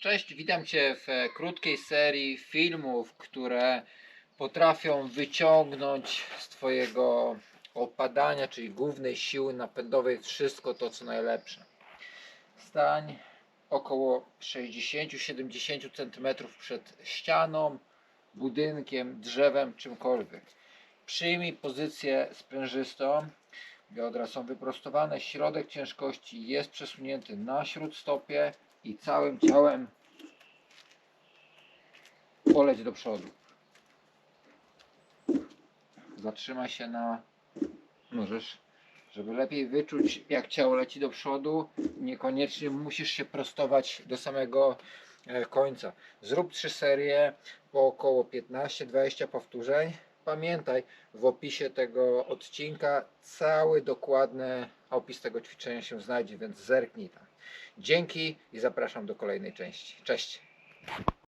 Cześć, witam Cię w e, krótkiej serii filmów, które potrafią wyciągnąć z Twojego opadania, czyli głównej siły napędowej, wszystko to, co najlepsze. Stań około 60-70 cm przed ścianą, budynkiem, drzewem, czymkolwiek. Przyjmij pozycję sprężystą. Biodra są wyprostowane, środek ciężkości jest przesunięty na śródstopie i całym ciałem poleć do przodu. Zatrzymaj się na. Możesz, żeby lepiej wyczuć, jak ciało leci do przodu. Niekoniecznie musisz się prostować do samego e, końca. Zrób trzy serie po około 15-20 powtórzeń. Pamiętaj, w opisie tego odcinka cały dokładny opis tego ćwiczenia się znajdzie, więc zerknij tam. Dzięki i zapraszam do kolejnej części. Cześć!